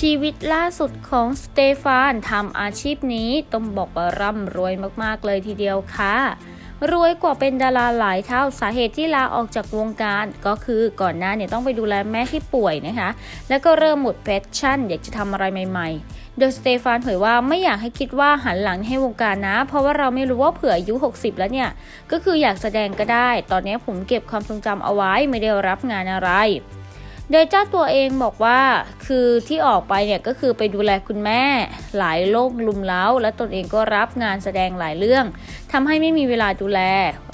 ชีวิตล่าสุดของสเตฟานทำอาชีพนี้ต้องบอกว่าร่ำรวยมากๆเลยทีเดียวค่ะ รวยกว่าเป็นดาราหลายเท่าสาเหตุที่ลาออกจากวงการก็คือก่อนหน้าเนี่ยต้องไปดูแลแม่ที่ป่วยนะคะ แล้วก็เริ่มหมดแพชชั่น อยากจะทำอะไรใหม่ๆ โดยสเตฟานเผยว่าไม่อยากให้คิดว่าหันหลังให้วงการนะ เพราะว่าเราไม่รู้ว่าเผื่ออายุ 60 แล้วเนี่ย ก็คืออยากแสดงก็ได้ ตอนนี้ผมเก็บความทรงจำเอาไว้ไม่ได้รับงานอะไร โดยเจ้าตัวเองบอกว่าคือที่ออกไปเนี่ยก็คือไปดูแลคุณแม่ หลายโรคลุมเล้า และตนเองก็รับงานแสดงหลายเรื่องทำให้ไม่มีเวลาดูแล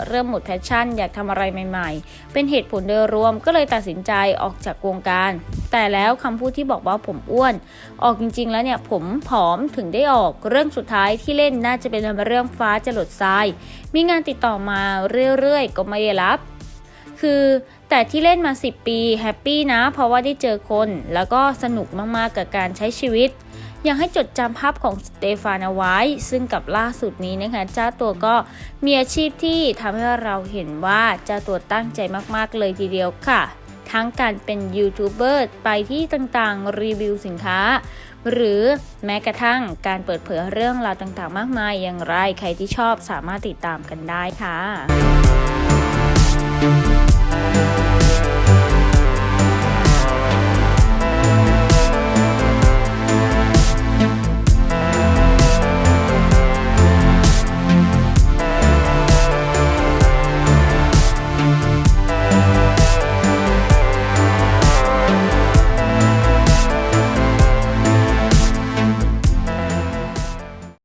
เริ่มหมดแพชชั่น อยากทำอะไรใหม่ ๆ เป็นเหตุผลโดยรวมก็เลยตัดสินใจออกจากวงการ แต่แล้วคำพูดที่บอกว่าผมอ้วน ออกจริง ๆ แล้วเนี่ยผมผอมถึงได้ออกเรื่องสุดท้ายที่เล่นน่าจะเป็นเรื่องฟ้าจะหลดทราย มีงานติดต่อมาเรื่อยๆ ก็ไม่ได้รับ คือแต่ที่เล่นมา 10 ปีแฮปปี้นะ เพราะว่าได้เจอคน แล้วก็สนุกมากๆกับการใช้ชีวิต อยากให้จดจำภาพของสเตฟานเอาไว้ ซึ่งกับล่าสุดนี้นะคะ เจ้าตัวก็มีอาชีพที่ทำให้เราเห็นว่าเจ้าตัวตั้งใจมากๆเลยทีเดียวค่ะ ทั้งการเป็นยูทูบเบอร์ไปที่ต่างๆ รีวิวสินค้า หรือแม้กระทั่งการเปิดเผยเรื่องราวต่างๆ มากมายอย่างไร ใครที่ชอบสามารถติดตามกันได้ค่ะ